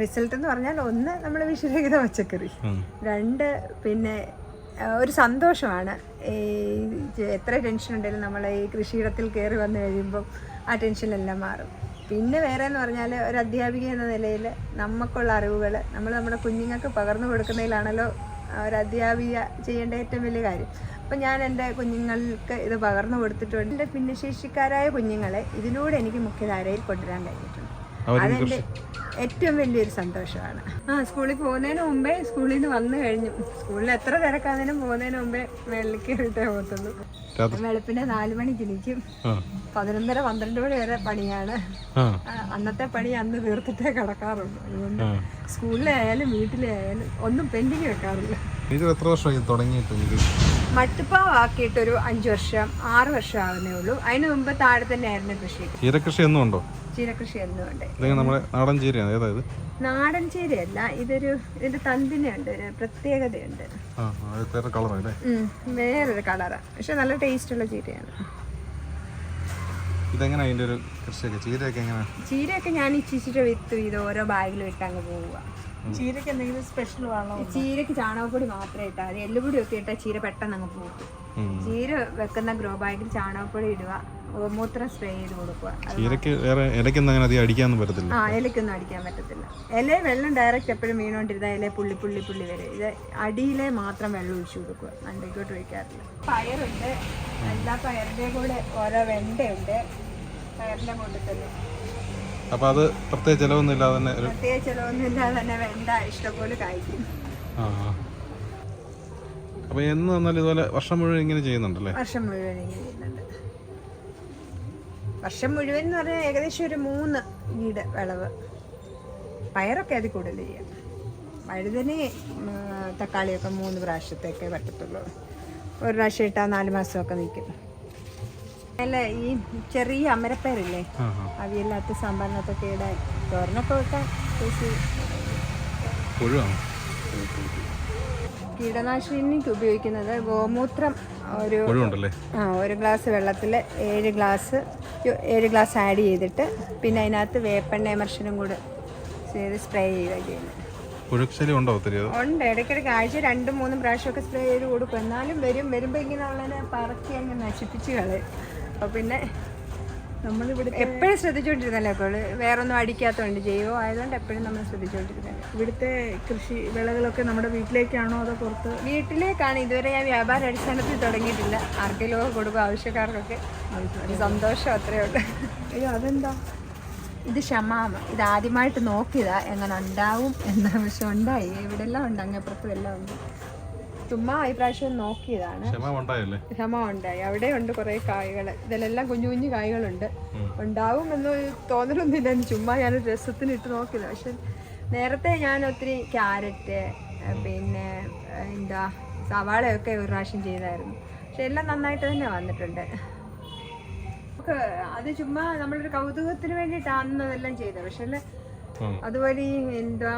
Result എന്ന് പറഞ്ഞാൽ ഒന്ന് നമ്മൾ വിഷരഹിത പച്ചക്കറി. രണ്ട് പിന്നെ ഒരു സന്തോഷമാണ്. ഈ എത്ര ടെൻഷൻ ഉണ്ടെങ്കിലും നമ്മൾ ഈ കൃഷിയിടത്തിൽ കയറി വന്നു കഴിയുമ്പം ആ ടെൻഷനെല്ലാം മാറും. പിന്നെ വേറെ എന്ന് പറഞ്ഞാൽ ഒരു അധ്യാപിക എന്ന നിലയിൽ നമുക്കുള്ള അറിവുകൾ നമ്മൾ നമ്മുടെ കുഞ്ഞുങ്ങൾക്ക് പകർന്നു കൊടുക്കുന്നതിലാണല്ലോ ഒരു അധ്യാപിക ചെയ്യേണ്ട ഏറ്റവും വലിയ കാര്യം. അപ്പം ഞാൻ എന്റെ കുഞ്ഞുങ്ങൾക്ക് ഇത് പകർന്നു കൊടുത്തിട്ടുണ്ട്. എന്റെ ഭിന്നശേഷിക്കാരായ കുഞ്ഞുങ്ങളെ ഇതിലൂടെ എനിക്ക് മുഖ്യധാരയിൽ കൊണ്ടുവരാൻ കഴിഞ്ഞിട്ടുണ്ട്. അതെന്റെ ഏറ്റവും വലിയൊരു സന്തോഷമാണ്. ആ സ്കൂളിൽ പോകുന്നതിന് മുമ്പേ സ്കൂളിൽ നിന്ന് വന്നു കഴിഞ്ഞു. സ്കൂളിൽ എത്ര തിരക്കാതിനും പോകുന്നതിന് മുമ്പേ മേളിലേക്ക് വിട്ടേ പോകത്തുള്ളൂ. വെളുപ്പിന്റെ നാലു മണിക്ക് നിൽക്കും പതിനൊന്നര പന്ത്രണ്ട് മണി വരെ പണിയാണ്. അന്നത്തെ പണി അന്ന് തീർത്തിട്ടേ കിടക്കാറുള്ളൂ. അതുകൊണ്ട് സ്കൂളിലായാലും സ്കൂളിലെ ആയാലും വീട്ടിലെ ആയാലും ഒന്നും പെൻഡിങ് വെക്കാറില്ല. ഇത് എത്ര വർഷമായി തുടങ്ങിയിട്ട്? ഇത് മട്ടുപ്പാവാക്കിയിട്ടൊരു അഞ്ച് വർഷം ആറ് വർഷം ആവുന്നേ ഉള്ളൂ. അതിന് മുമ്പ് താഴെ തന്നെ ആയിരുന്നു കൃഷി. ചീരകൃഷി എന്നും ഉണ്ടോ ചീരകൃഷി എന്നും ഉണ്ട് നമ്മുടെ നാടൻ ചീരയാണ്? നാടൻ ചീരയല്ല ഇതൊരു ഇതിന്റെ തന്തിനുണ്ട് ഒരു പ്രത്യേകതയുണ്ട്. വേറൊരു കളറാണ് പക്ഷെ നല്ല ടേസ്റ്റ് ഉള്ള ചീരയാണ്. ഇതെങ്ങനെ അതിന്റെ ഒരു കൃഷിയൊക്കെ? ചീരയൊക്കെ എങ്ങനെ? ചീരയൊക്കെ ഞാൻ ഇച്ചിച്ചിട്ട് വിത്ത് ഇത് ഓരോ ബാഗിലും ഇട്ട് അങ്ങ് പോവുക. ചീരക്ക് എന്തെങ്കിലും സ്പെഷ്യൽ വേണോ ചീരക്ക് ചാണകപ്പൊടി മാത്രമേ ഇട്ടാൽ മതി. എല്ലുപൊടി ഒക്കെ ഇട്ടാൽ ചീര പെട്ടെന്ന് അങ്ങ് പോകും ചീര വെക്കുന്ന ഗ്രോ ബാഗിൽ ചാണകപ്പൊടി ഇടുക ഗോമൂത്രം സ്പ്രേ ചെയ്ത് കൊടുക്കുക. ചീരക്ക് വേറെ ഇലക്കൊന്നും അങ്ങനെ അധികം അടിക്കാനൊന്നും പറ്റത്തില്ല. ആ ഇലക്കൊന്നും അടിക്കാൻ പറ്റത്തില്ല. ഇല വെള്ളം ഡയറക്റ്റ് എപ്പോഴും വീണോണ്ടിരുന്ന ഇല പുള്ളി പുള്ളി പുള്ളി വരെ. ഇത് അടിയിലെ മാത്രം വെള്ളം ഒഴിച്ചു കൊടുക്കുക. അണ്ടയ്ക്കോട്ട് ഒഴിക്കാറില്ല. പയറുണ്ട്. എല്ലാ പയറിന്റെ കൂടെ ഓരോ വെണ്ടയുണ്ട്. പയറിന്റെ കൂട്ടത്തിൽ അപ്പോൾ അത് പ്രത്യേക ചിലവൊന്നും ഇല്ലാതെ തന്നെ ഒരു പ്രത്യേക ചിലവൊന്നും ഇല്ലാതെ തന്നെ വെണ്ട ഇഷ്ടംപോലെ കായ്ക്കും. ആ അപ്പോൾ എന്ന് വന്നാൽ ഇതുപോലെ വർഷം മുഴുവൻ ഇങ്ങനെ ചെയ്യുന്നുണ്ടല്ലേ? വർഷം മുഴുവൻ ഇങ്ങനെ ചെയ്യുന്നുണ്ട്. വർഷം മുഴുവൻ എന്ന് പറഞ്ഞാൽ ഏകദേശം ഒരു മൂന്ന് വീട് വിളവ്. പയറൊക്കെ അതിൽ കൂടുതൽ ചെയ്യാം. വഴുതനെ തക്കാളിയൊക്കെ മൂന്ന് പ്രാവശ്യത്തേക്കേ പറ്റത്തുള്ളൂ. ഒരു പ്രാവശ്യം ഇട്ടാൽ നാല് മാസമൊക്കെ നിൽക്കും. അല്ല ഈ ചെറിയ അമരപ്പയറില്ലേ? അവിയല്ലാത്ത സാമ്പാറിനകത്തൊക്കെ ഇടാൻ തോരനൊക്കെ വെക്കാൻ ചേച്ചി കീടനാശിനിക്ക് ഉപയോഗിക്കുന്നത് ഗോമൂത്രം ഒരു ആ ഒരു ഗ്ലാസ് വെള്ളത്തിൽ ഏഴ് ഗ്ലാസ് ഏഴ് ഗ്ലാസ് ആഡ് ചെയ്തിട്ട് പിന്നെ അതിനകത്ത് വേപ്പെണ്ണ എമർഷനും കൂടെ ചെയ്ത് സ്പ്രേ ചെയ്യുക ചെയ്യുന്നത്. ഉണ്ടോ ഒത്തിരി ഉണ്ട് ഇടയ്ക്കിടയ്ക്ക് ആഴ്ച രണ്ടും മൂന്നും പ്രാവശ്യമൊക്കെ സ്പ്രേ ചെയ്ത് കൊടുക്കും. എന്നാലും വരും വരുമ്പോൾ ഇങ്ങനെ ഉള്ളതിനെ പറക്കി അങ്ങ് നശിപ്പിച്ച് കളയും. അപ്പോൾ പിന്നെ നമ്മളിവിടെ എപ്പോഴും ശ്രദ്ധിച്ചുകൊണ്ടിരുന്നല്ലേ അപ്പോൾ വേറൊന്നും അടിക്കാത്തതുകൊണ്ട് ജൈവം ആയതുകൊണ്ട് എപ്പോഴും നമ്മൾ ശ്രദ്ധിച്ചുകൊണ്ടിരുന്നത് ഇവിടുത്തെ കൃഷി വിളകളൊക്കെ നമ്മുടെ വീട്ടിലേക്കാണോ അതോ പുറത്ത്? വീട്ടിലേക്കാണ്. ഇതുവരെ ഞാൻ വ്യാപാര അടിസ്ഥാനത്തിൽ തുടങ്ങിയിട്ടില്ല. ആർക്കെങ്കിലും കൊടുക്കും ആവശ്യക്കാർക്കൊക്കെ. സന്തോഷം അത്രയേ ഉള്ളൂ. അയ്യോ അതെന്താ? ഇത് ഷമാമ ഇത് ആദ്യമായിട്ട് നോക്കിയതാ. എങ്ങനെ ഉണ്ടാവും എന്താ പക്ഷെ ഉണ്ടായി. ഇവിടെ എല്ലാം ഉണ്ട് അങ്ങപ്പുറത്തും എല്ലാം ഉണ്ട്. ചുമ്മാ ഈ പ്രാവശ്യം നോക്കിയതാണ്. ക്ഷമ ഉണ്ടായി. അവിടെ ഉണ്ട് കുറേ കായകൾ ഇതിലെല്ലാം കുഞ്ഞു കുഞ്ഞു കായകളുണ്ട്. ഉണ്ടാവും എന്ന് തോന്നലൊന്നുമില്ല. ചുമ്മാ ഞാൻ രസത്തിന് ഇട്ട് നോക്കില്ല. പക്ഷെ നേരത്തെ ഞാൻ ഒത്തിരി ക്യാരറ്റ് പിന്നെ എന്താ സവാളയൊക്കെ ഒരു പ്രാവശ്യം ചെയ്തായിരുന്നു. പക്ഷെ എല്ലാം നന്നായിട്ട് തന്നെ വന്നിട്ടുണ്ട്. നമുക്ക് അത് ചുമ്മാ നമ്മളൊരു കൗതുകത്തിന് വേണ്ടിയിട്ടാണ് അതെല്ലാം ചെയ്തത്. പക്ഷെ അതുപോലെ എന്താ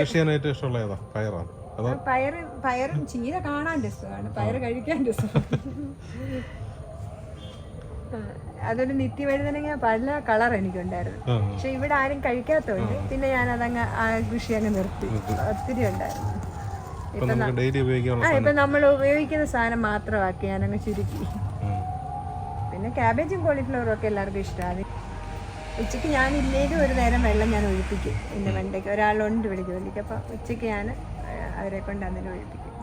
കൃഷി ചെയ്യാനായിട്ട് ഇഷ്ടമുള്ള ഏതാ? പയറാണ്? അതോ പയറ് പയറും ചീര കാണാൻ രസമാണ്. പയറ് കഴിക്കാൻ രസമാണ് അതൊരു നിത്യവഴുതനങ്ങ പല കളർ എനിക്കുണ്ടായിരുന്നു. പക്ഷെ ഇവിടെ ആരും കഴിക്കാത്തതുകൊണ്ട് പിന്നെ ഞാൻ അതങ്ങ് ആ കൃഷി അങ്ങ് നിർത്തി. ഒത്തിരി ഉണ്ടായിരുന്നു. ആ ഇപ്പൊ നമ്മൾ ഉപയോഗിക്കുന്ന സാധനം മാത്രമാക്കി ഞാനങ്ങ് ചുരുക്കി. പിന്നെ ക്യാബേജും കോളിഫ്ലവറും ഒക്കെ എല്ലാവർക്കും ഇഷ്ടമാണ്. ഉച്ചയ്ക്ക് ഞാൻ ഇല്ലേലും ഒരു നേരം വെള്ളം ഞാൻ ഒഴിപ്പിക്കും. എന്റെ വണ്ടിക്ക് ഒരാളുണ്ട് വിളിക്കും വണ്ടിക്ക് അപ്പം ഉച്ചയ്ക്ക് ഞാൻ അവരെ കൊണ്ട് അന്നേരം ഒഴിപ്പിക്കും.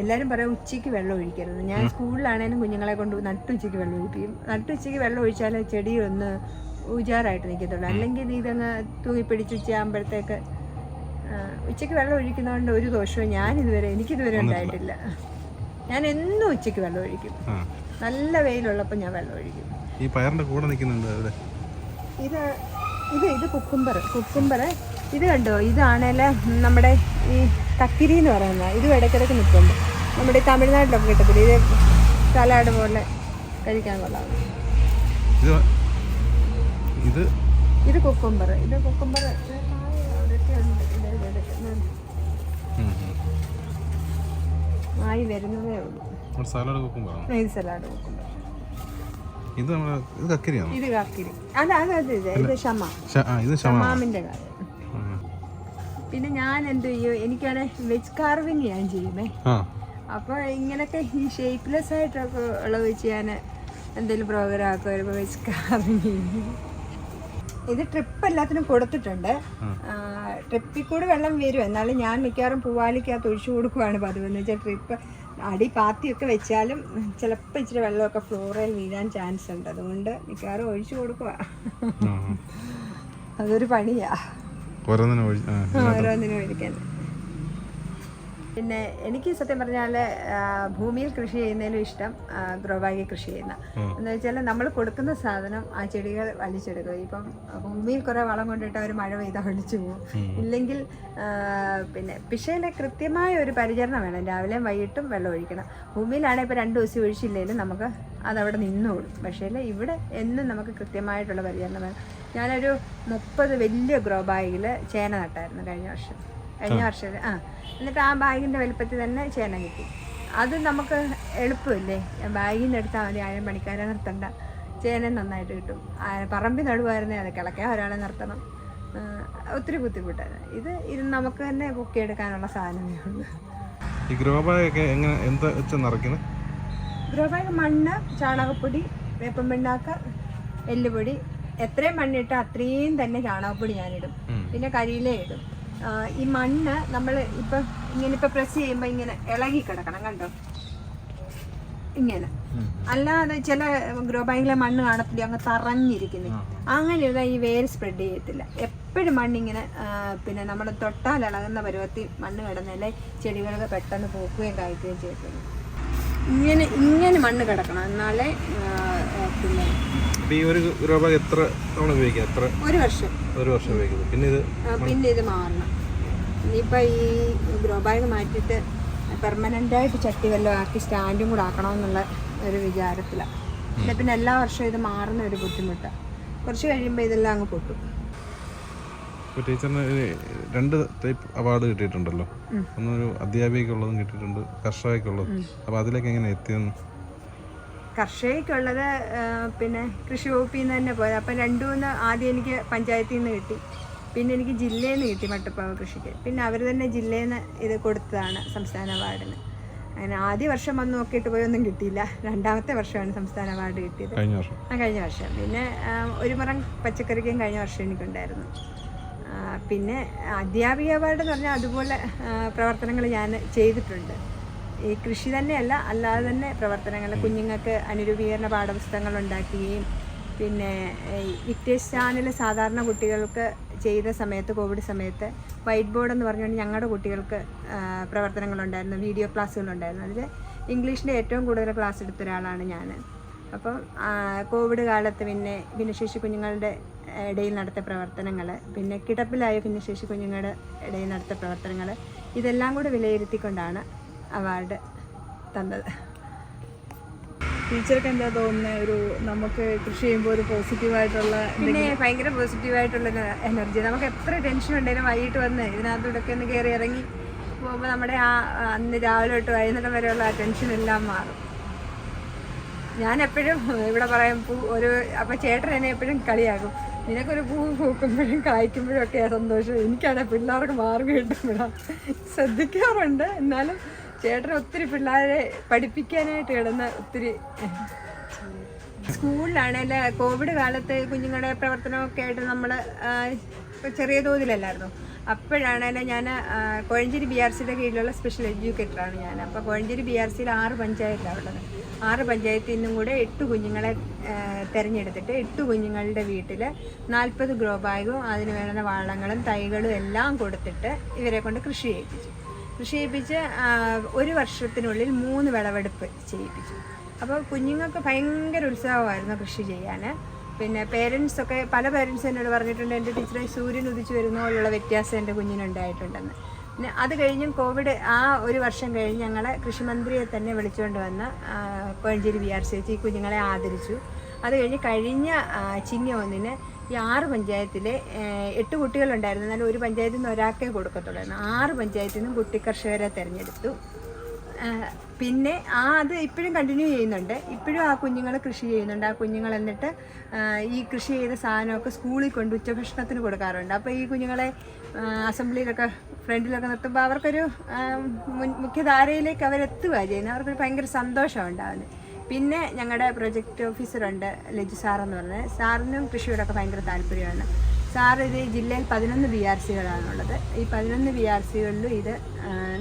എല്ലാവരും പറയും ഉച്ചയ്ക്ക് വെള്ളം ഒഴിക്കരുത്. ഞാൻ സ്കൂളിലാണേലും കുഞ്ഞുങ്ങളെ കൊണ്ട് നട്ടുച്ചയ്ക്ക് വെള്ളം ഒഴിപ്പിക്കും. നട്ടുച്ചയ്ക്ക് വെള്ളം ഒഴിച്ചാൽ ചെടി ഒന്ന് ഉജാറായിട്ട് നിൽക്കത്തുള്ളൂ അല്ലെങ്കിൽ ഇതങ്ങ് തൂങ്ങിപ്പിടിച്ച് ഉച്ചയാകുമ്പോഴത്തേക്ക് ഉച്ചയ്ക്ക് വെള്ളം ഒഴിക്കുന്നതുകൊണ്ട് ഒരു ദോഷവും ഞാൻ ഇതുവരെ എനിക്കിതുവരെ ഉണ്ടായിട്ടില്ല. ഞാൻ എന്നും ഉച്ചയ്ക്ക് വെള്ളം ഒഴിക്കും. നല്ല വെയിലുള്ളപ്പോൾ ഞാൻ വെള്ളം ഒഴിക്കും. ഈ പയറിന്റെ കൂടെ നിൽക്കുന്നുണ്ട് ഇത് ഇത് ഇത് കുക്കുംബർ. കുക്കുംബർ ഇത് കണ്ടോ? ഇതാണേൽ നമ്മുടെ ഈ കക്കിരി എന്ന് പറയുന്ന ഇത് ഇടയ്ക്കിടയ്ക്ക് നിൽപ്പുണ്ട്. നമ്മുടെ ഈ തമിഴ്നാട്ടിലൊക്കെ കിട്ടത്തില്ല? ഇത് സലാഡ് പോലെ കഴിക്കാൻ കൊള്ളാം. ഇത് ഇത് ഇത് കുക്കുംബർ ഇത് കുക്കുംബർ ഇത് ഇത് ആയി വരുന്നതേ ഉള്ളൂ. ഇത് ഇത് ഇത് ഇത് സലാഡ് കുക്കുംബർ ഇത് നമ്മുടെ ഇത് കക്കരിയാണ്? ഇത് കക്കിരി. അല്ല അത് ഇത് ഇത് ഇത് ഇത് ആ ഇത് ക്ഷമ ഷമാമിന്റെ കാര്യം. പിന്നെ ഞാൻ എന്ത് ചെയ്യും? എനിക്കാണ് വെജ് കാർവിങ് ഞാൻ ചെയ്യുന്നേ. അപ്പോൾ ഇങ്ങനൊക്കെ ഈ ഷേപ്പ്ലെസ് ആയിട്ടൊക്കെ ഉള്ളത് വെച്ച് ഞാൻ എന്തെങ്കിലും പ്രോഗ്രാം ഒക്കെ വരുമ്പോൾ വെച്ച് കാർവിങ് ചെയ്യും. ഇത് ട്രിപ്പ് എല്ലാത്തിനും കൊടുത്തിട്ടുണ്ട്. ട്രിപ്പിൽ കൂടെ വെള്ളം വരും. എന്നാലും ഞാൻ മിക്കവാറും പൂവാലിക്കകത്ത് ഒഴിച്ചു കൊടുക്കുവാണ് പതിവ്. എന്ന് വെച്ചാൽ ട്രിപ്പ് അടി പാത്തിയൊക്കെ വെച്ചാലും ചിലപ്പോൾ ഇച്ചിരി വെള്ളമൊക്കെ ഫ്ലോറിൽ വീഴാൻ ചാൻസ് ഉണ്ട്. അതുകൊണ്ട് മിക്കവാറും ഒഴിച്ചു കൊടുക്കുക. അതൊരു പണിയാ. ഓരോന്നിനും ഓരോന്നിനും ഒഴിക്കാൻ. പിന്നെ എനിക്ക് സത്യം പറഞ്ഞാൽ ഭൂമിയിൽ കൃഷി ചെയ്യുന്നതിലും ഇഷ്ടം ഗ്രോ ബാഗിൽ കൃഷി ചെയ്യുന്ന. എന്ന് വെച്ചാൽ നമ്മൾ കൊടുക്കുന്ന സാധനം ആ ചെടികൾ വലിച്ചെടുക്കും. ഇപ്പം ഭൂമിയിൽ കുറേ വളം കൊണ്ടിട്ട് അവർ മഴ പെയ്താൽ ഒഴിച്ചു പോകും. ഇല്ലെങ്കിൽ പിന്നെ പിശയിലെ കൃത്യമായ ഒരു പരിചരണം വേണം. രാവിലെയും വൈകിട്ടും വെള്ളം ഒഴിക്കണം. ഭൂമിയിലാണെങ്കിൽ ഇപ്പോൾ രണ്ട് ദിവസം ഒഴിച്ചില്ലെങ്കിലും നമുക്ക് അതവിടെ നിന്നോളും പക്ഷേ ഇവിടെ എന്നും നമുക്ക് കൃത്യമായിട്ടുള്ള പരിചരണം വേണം. ഞാനൊരു മുപ്പത് വലിയ ഗ്രോ ബാഗിൽ ചേന നട്ടായിരുന്നു കഴിഞ്ഞ വർഷം. കഴിഞ്ഞ വർഷം ആ. എന്നിട്ട് ആ ബാഗിന്റെ വലിപ്പത്തിൽ തന്നെ ചേന കിട്ടി. അത് നമുക്ക് എളുപ്പമില്ലേ? ബാഗിൽ നിന്ന് എടുത്താൽ മതി ആയിരം പണിക്കാരെ നിർത്തണ്ട. ചേന നന്നായിട്ട് കിട്ടും. ആ, പറമ്പിൽ നടുവായിരുന്നേ അത് കിളക്കാൻ ഒരാളെ നിർത്തണം. ഒത്തിരി ബുദ്ധിമുട്ടാണ്. ഇത് ഇത് നമുക്ക് തന്നെ പൊക്കിയെടുക്കാനുള്ള സാധനമേ ഉള്ളൂ. ഈ ഗ്രോ എങ്ങനെ എന്താ വെച്ചാൽ നിറയ്ക്കുന്നത് ഗ്രോ ബാഗ് മണ്ണ് ചാണകപ്പൊടി വേപ്പം പിണ്ണാക്ക എല്ലുപൊടി. എത്രയും മണ്ണിട്ട് അത്രയും തന്നെ ചാണകപ്പൊടി ഞാനിടും. പിന്നെ കരിയിലേ ഇടും. ഈ മണ്ണ് നമ്മൾ ഇപ്പം ഇങ്ങനെ ഇപ്പം പ്രസ് ചെയ്യുമ്പോൾ ഇങ്ങനെ ഇളകി കിടക്കണം കണ്ടോ? ഇങ്ങനെ. അല്ലാതെ ചില ഗ്രോ ബാഗിലെ മണ്ണ് കാണത്തില്ല അങ്ങ് തറഞ്ഞിരിക്കുന്നു. അങ്ങനെയുള്ള ഈ വേര് സ്പ്രെഡ് ചെയ്യത്തില്ല. എപ്പോഴും മണ്ണിങ്ങനെ പിന്നെ നമ്മൾ തൊട്ടാൽ ഇളകുന്ന പരുവത്തിൽ മണ്ണ് കിടന്നാലേ ചെടികൾക്ക് പെട്ടെന്ന് പൂക്കുകയും കായ്ക്കുകയും ചെയ്യത്തുള്ളൂ. ഇങ്ങനെ ഇങ്ങനെ മണ്ണ് കിടക്കണം. എന്നാലേ പിന്നെ അപ്പോൾ ഈ ഒരു രൂപ എത്ര തവണ ഉപയോഗിക്കാം? എത്ര? ഒരു വർഷം. ഒരു വർഷം ഉപയോഗിക്കുന്നു. പിന്നെ ഇത് പിന്നെ ഇത് മാറണം. ഇനിയിപ്പോൾ ഈ ഗ്രോ ബാഗ് മാറ്റിയിട്ട് പെർമനന്റ് ആയിട്ട് ചട്ടി വല്ലതും ആക്കി സ്റ്റാൻഡും കൂടെ ആക്കണമെന്നുള്ള ഒരു വിചാരത്തിലാണ് പിന്നെ പിന്നെ എല്ലാ വർഷവും ഇത് മാറുന്ന ഒരു ബുദ്ധിമുട്ടാണ് കുറച്ച് കഴിയുമ്പോൾ ഇതെല്ലാം അങ്ങ് പൊട്ടും. ഇപ്പോൾ ടീച്ചറിന് രണ്ട് ടൈപ്പ് അവാർഡ് കിട്ടിയിട്ടുണ്ടല്ലോ. ഒന്നൊരു അധ്യാപികയ്ക്കുള്ളതും കിട്ടിയിട്ടുണ്ട് കർഷകയ്ക്കുള്ളതും. അപ്പോൾ അതിലേക്ക് എങ്ങനെ എത്തിയെന്ന്? കർഷകയ്ക്കുള്ളത് പിന്നെ കൃഷി വകുപ്പിൽ നിന്ന് തന്നെ പോയത്. അപ്പം രണ്ടു മൂന്ന് ആദ്യം എനിക്ക് പഞ്ചായത്തിൽ നിന്ന് കിട്ടി. പിന്നെ എനിക്ക് ജില്ലയിൽ നിന്ന് കിട്ടി മട്ടുപ്പാവ് കൃഷിക്ക്. പിന്നെ അവർ തന്നെ ജില്ലയിൽ നിന്ന് ഇത് കൊടുത്തതാണ് സംസ്ഥാന അവാർഡിന്. അങ്ങനെ ആദ്യ വർഷം വന്ന് നോക്കിയിട്ട് പോയൊന്നും കിട്ടിയില്ല. രണ്ടാമത്തെ വർഷമാണ് സംസ്ഥാന അവാർഡ് കിട്ടിയത്. ആ കഴിഞ്ഞ വർഷം. പിന്നെ ഒരു മുറം പച്ചക്കറിക്കും കഴിഞ്ഞ വർഷം എനിക്കുണ്ടായിരുന്നു. പിന്നെ അധ്യാപിക അവാർഡ് എന്ന് പറഞ്ഞാൽ അതുപോലെ പ്രവർത്തനങ്ങൾ ഞാൻ ചെയ്തിട്ടുണ്ട്. ഈ കൃഷി തന്നെയല്ല അല്ലാതെ തന്നെ പ്രവർത്തനങ്ങൾ. കുഞ്ഞുങ്ങൾക്ക് അനുരൂപീകരണ പാഠപുസ്തകങ്ങൾ ഉണ്ടാക്കുകയും പിന്നെ വിക്ടേഴ്സ് ചാനൽ സാധാരണ കുട്ടികൾക്ക് ചെയ്ത സമയത്ത് കോവിഡ് സമയത്ത് വൈറ്റ് ബോർഡ് എന്ന് പറഞ്ഞുകൊണ്ട് ഞങ്ങളുടെ കുട്ടികൾക്ക് പ്രവർത്തനങ്ങളുണ്ടായിരുന്നു വീഡിയോ ക്ലാസ്സുകളുണ്ടായിരുന്നു. അതിൽ ഇംഗ്ലീഷിന്റെ ഏറ്റവും കൂടുതൽ ക്ലാസ് എടുത്ത ഒരാളാണ് ഞാൻ. അപ്പം കോവിഡ് കാലത്ത് പിന്നെ ഭിന്നശേഷി കുഞ്ഞുങ്ങളുടെ ഇടയിൽ നടത്തിയ പ്രവർത്തനങ്ങൾ പിന്നെ കിടപ്പിലായ ഭിന്നശേഷി കുഞ്ഞുങ്ങളുടെ ഇടയിൽ നടത്തിയ പ്രവർത്തനങ്ങൾ ഇതെല്ലാം കൂടി വിലയിരുത്തിക്കൊണ്ടാണ് അവാർഡ് തന്നത്. ടീച്ചർക്ക് എന്താ തോന്നുന്നത് ഒരു നമുക്ക് കൃഷി ചെയ്യുമ്പോൾ ഒരു പോസിറ്റീവായിട്ടുള്ള പിന്നെ ഭയങ്കര പോസിറ്റീവായിട്ടുള്ള എനർജി. നമുക്ക് എത്ര ടെൻഷൻ ഉണ്ടെങ്കിലും വൈകിട്ട് വന്ന് ഇതിനകത്തൂടെയൊക്കെ ഒന്ന് കയറി ഇറങ്ങി പോകുമ്പോൾ നമ്മുടെ ആ അന്ന് രാവിലെ തൊട്ട് വൈകുന്നേരം വരെയുള്ള ആ ടെൻഷൻ എല്ലാം മാറും. ഞാൻ എപ്പോഴും ഇവിടെ പറയാം പൂ ഒരു അപ്പം ചേട്ടൻ എന്നെ എപ്പോഴും കളിയാക്കും. നിനക്കൊരു പൂ പൂക്കുമ്പോഴും കായ്ക്കുമ്പോഴും ഒക്കെ സന്തോഷം. എനിക്കാണെങ്കിൽ പിള്ളേർക്ക് മാർഗം കിട്ടുമ്പോഴാണ് ശ്രദ്ധിക്കാറുണ്ട്. എന്നാലും ചേട്ടൻ ഒത്തിരി പിള്ളേരെ പഠിപ്പിക്കാനായിട്ട് കിടന്ന് ഒത്തിരി സ്കൂളിലാണേൽ കോവിഡ് കാലത്ത് കുഞ്ഞുങ്ങളുടെ പ്രവർത്തനമൊക്കെ ആയിട്ട് നമ്മൾ ചെറിയ തോതിലല്ലായിരുന്നു? അപ്പോഴാണേൽ ഞാൻ കോഴഞ്ചേരി ബി ആർ സിയുടെ കീഴിലുള്ള സ്പെഷ്യൽ എഡ്യൂക്കേറ്ററാണ് ഞാൻ അപ്പോൾ കോഴഞ്ചേരി ബി ആർ സിയിൽ ആറ് പഞ്ചായത്താണ് ഉള്ളത്. ആറ് പഞ്ചായത്തിൽ നിന്നും കൂടെ എട്ട് കുഞ്ഞുങ്ങളെ തിരഞ്ഞെടുത്തിട്ട് എട്ട് കുഞ്ഞുങ്ങളുടെ വീട്ടിൽ നാൽപ്പത് ഗ്രോ ബാഗും അതിന് വേണ്ടുന്ന വളങ്ങളും തൈകളും എല്ലാം കൊടുത്തിട്ട് ഇവരെ കൊണ്ട് കൃഷി ചെയ്യിപ്പിച്ചു. കൃഷി ചെയ്യിപ്പിച്ച് ഒരു വർഷത്തിനുള്ളിൽ മൂന്ന് വിളവെടുപ്പ് ചെയ്യിപ്പിച്ചു. അപ്പോൾ കുഞ്ഞുങ്ങൾക്ക് ഭയങ്കര ഉത്സാഹമായിരുന്നു കൃഷി ചെയ്യാൻ പിന്നെ പേരൻസൊക്കെ പല പേരൻസ് എന്നോട് പറഞ്ഞിട്ടുണ്ട് എന്റെ ടീച്ചറെ സൂര്യൻ ഉദിച്ചു വരുന്ന പോലുള്ള വ്യത്യാസം എന്റെ കുഞ്ഞിനുണ്ടായിട്ടുണ്ടെന്ന്. പിന്നെ അത് കഴിഞ്ഞും കോവിഡ് ആ ഒരു വർഷം കഴിഞ്ഞ് ഞങ്ങളെ കൃഷിമന്ത്രിയെ തന്നെ വിളിച്ചുകൊണ്ട് വന്ന് Kozhencherry V R C H ഈ കുഞ്ഞുങ്ങളെ ആദരിച്ചു. അത് കഴിഞ്ഞ് കഴിഞ്ഞ ചിങ്ങ ഒന്നിന് ഈ ആറ് പഞ്ചായത്തിലെ എട്ട് കുട്ടികളുണ്ടായിരുന്നു. എന്നാലും ഒരു പഞ്ചായത്തിൽ നിന്ന് ഒരാൾക്കേ കൊടുക്കത്തുള്ളായിരുന്നു. ആറ് പഞ്ചായത്തിൽ നിന്നും കുട്ടി കർഷകരെ തിരഞ്ഞെടുത്തു. പിന്നെ ആ അത് ഇപ്പോഴും കണ്ടിന്യൂ ചെയ്യുന്നുണ്ട്. ഇപ്പോഴും ആ കുഞ്ഞുങ്ങൾ കൃഷി ചെയ്യുന്നുണ്ട്. ആ കുഞ്ഞുങ്ങൾ എന്നിട്ട് ഈ കൃഷി ചെയ്ത സാധനമൊക്കെ സ്കൂളിൽ കൊണ്ട് ഉച്ചഭക്ഷണത്തിന് കൊടുക്കാറുണ്ട്. അപ്പോൾ ഈ കുഞ്ഞുങ്ങളെ അസംബ്ലിയിലൊക്കെ ഫ്രണ്ടിലൊക്കെ നിർത്തുമ്പോൾ അവർക്കൊരു മുഖ്യധാരയിലേക്ക് അവരെത്തുക ചെയ്യുന്നത്. അവർക്കൊരു ഭയങ്കര സന്തോഷം പിന്നെ ഞങ്ങളുടെ പ്രൊജക്ട് ഓഫീസറുണ്ട് ലജു സാർ എന്ന് പറഞ്ഞത് സാറിനും കൃഷിയോടൊക്കെ ഭയങ്കര താല്പര്യമാണ്. സാർ ഇത് ജില്ലയിൽ പതിനൊന്ന് ബി ആർ സികളാണുള്ളത്. ഈ പതിനൊന്ന് ബി ആർ സികളിലും ഇത്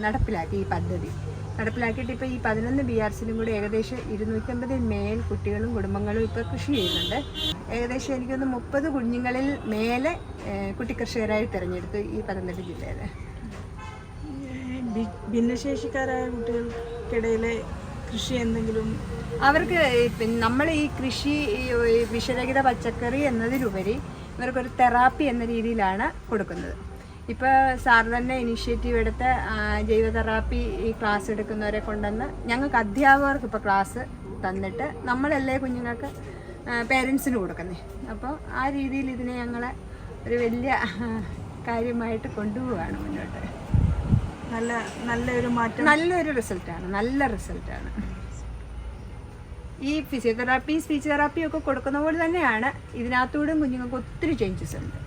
നടപ്പിലാക്കി ഈ പദ്ധതി. നടപ്പിലാക്കിയിട്ട് ഇപ്പോൾ ഈ പതിനൊന്ന് ബി ആർ സിയിലും കൂടി ഏകദേശം ഇരുന്നൂറ്റമ്പതിൽ മേൽ കുട്ടികളും കുടുംബങ്ങളും ഇപ്പോൾ കൃഷി ചെയ്യുന്നുണ്ട്. ഏകദേശം എനിക്കൊന്ന് മുപ്പത് കുഞ്ഞുങ്ങളിൽ മേലെ കുട്ടി കർഷകരായി തിരഞ്ഞെടുത്തു ഈ പത്തനംതിട്ട ജില്ലയിൽ ഭിന്നശേഷിക്കാരായ കുട്ടികൾക്കിടയിലെ കൃഷി എന്തെങ്കിലും? അവർക്ക് നമ്മൾ ഈ കൃഷി വിഷരഹിത പച്ചക്കറി എന്നതിലുപരി ഇവർക്കൊരു തെറാപ്പി എന്ന രീതിയിലാണ് കൊടുക്കുന്നത്. ഇപ്പോൾ സാർ തന്നെ ഇനിഷ്യേറ്റീവ് എടുത്ത് ജൈവ തെറാപ്പി ഈ ക്ലാസ് എടുക്കുന്നവരെ കൊണ്ടുവന്ന് ഞങ്ങൾക്ക് അധ്യാപകർക്ക് ഇപ്പോൾ ക്ലാസ് തന്നിട്ട് നമ്മളല്ലേ കുഞ്ഞുങ്ങൾക്ക് പേരൻസിന് കൊടുക്കുന്നത് അപ്പോൾ ആ രീതിയിൽ ഇതിനെ ഞങ്ങൾ ഒരു വലിയ കാര്യമായിട്ട് കൊണ്ടുപോവുകയാണ് മുന്നോട്ട്. നല്ല നല്ലൊരു മാറ്റം. നല്ലൊരു റിസൾട്ടാണ് നല്ല റിസൾട്ടാണ്. ഈ ഫിസിയോതെറാപ്പി സ്പീച്ച് തെറാപ്പി ഒക്കെ കൊടുക്കുന്ന പോലെ തന്നെയാണ് ഇതിനകത്തൂടെ കുഞ്ഞുങ്ങൾക്ക് ഒത്തിരി ചേഞ്ചസ് ഉണ്ട്.